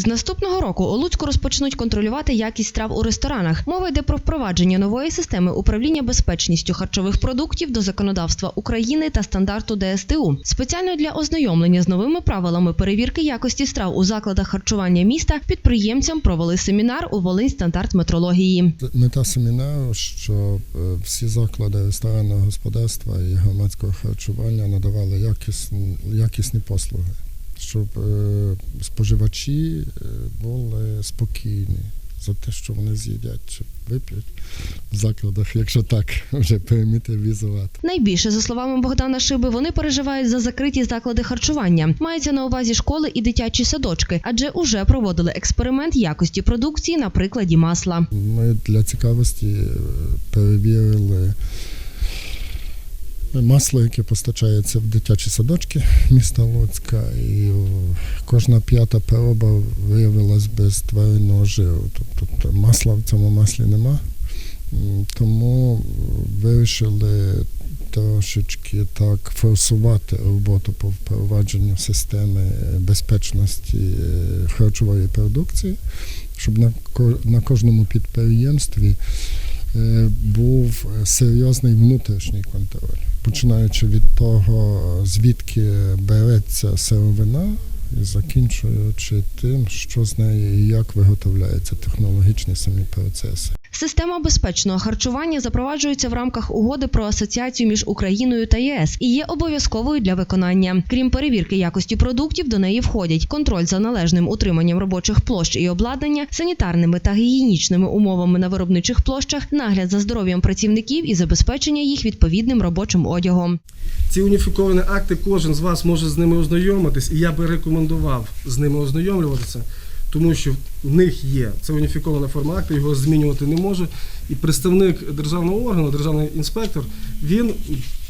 З наступного року у Луцьку розпочнуть контролювати якість страв у ресторанах. Мова йде про впровадження нової системи управління безпечністю харчових продуктів до законодавства України та стандарту ДСТУ. Спеціально для ознайомлення з новими правилами перевірки якості страв у закладах харчування міста підприємцям провели семінар у Волинь стандарт метрології. Мета семінару, щоб е, всі заклади ресторанного господарства і громадського харчування надавали якісні, якісні послуги, щоб е, споживачі е, були спокійні за те, що вони з'їдять чи вип'ють в закладах, якщо так вже примітивізувати. Найбільше, за словами Богдана Шиби, вони переживають за закриті заклади харчування. Мається на увазі школи і дитячі садочки, адже уже проводили експеримент якості продукції на прикладі масла. Ми для цікавості е, перевірили масло, яке постачається в дитячі садочки міста Луцька, і кожна п'ята проба виявилась без тваринного жиру. Тобто масла в цьому маслі нема. Тому вирішили трошечки так форсувати роботу по впровадженню системи безпечності е, харчової продукції, щоб на, ко- на кожному підприємстві е, був серйозний внутрішній контроль, починаючи від того, звідки береться сировина, закінчуючи тим, що з неї і як виготовляються технологічні самі процеси. Система безпечного харчування запроваджується в рамках угоди про асоціацію між Україною та ЄС і є обов'язковою для виконання. Крім перевірки якості продуктів, до неї входять контроль за належним утриманням робочих площ і обладнання, санітарними та гігієнічними умовами на виробничих площах, нагляд за здоров'ям працівників і забезпечення їх відповідним робочим одягом. Ці уніфіковані акти кожен з вас може з ними ознайомитись, і я би рекомендував з ними ознайомлюватися, тому що в них є це уніфікована форма акту, його змінювати не може. І представник державного органу, державний інспектор, він,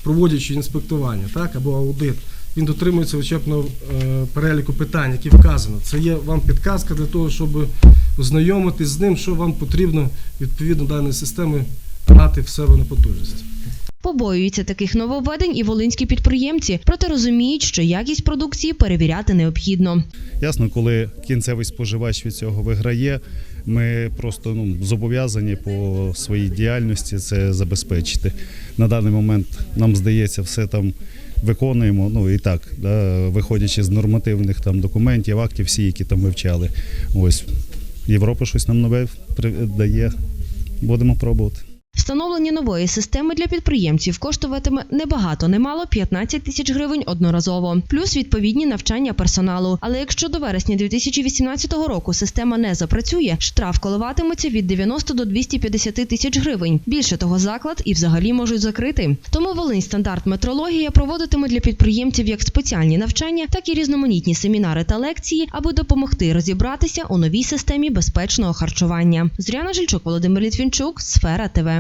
проводячи інспектування так, або аудит, він дотримується вичерпного е, переліку питань, які вказано. Це є вам підказка для того, щоб ознайомитись з ним, що вам потрібно відповідно даної системи мати в себе на потужності. Побоюються таких нововведень і волинські підприємці, проте розуміють, що якість продукції перевіряти необхідно. Ясно, коли кінцевий споживач від цього виграє, ми просто ну, зобов'язані по своїй діяльності це забезпечити. На даний момент нам здається, все там виконуємо. Ну і так, да, виходячи з нормативних там документів, актів, всі, які там вивчали. Ось Європа щось нам нове дає. Будемо пробувати. Встановлення нової системи для підприємців коштуватиме небагато, немало 15 тисяч гривень одноразово, плюс відповідні навчання персоналу. Але якщо до вересня 2018 року система не запрацює, штраф коливатиметься від 90 до 250 тисяч гривень. Більше того, заклад і взагалі можуть закрити. Тому Волинь стандарт метрологія проводитиме для підприємців як спеціальні навчання, так і різноманітні семінари та лекції, аби допомогти розібратися у новій системі безпечного харчування. Зоряна Жильчук, Володимир Літвінчук, Сфера ТВ.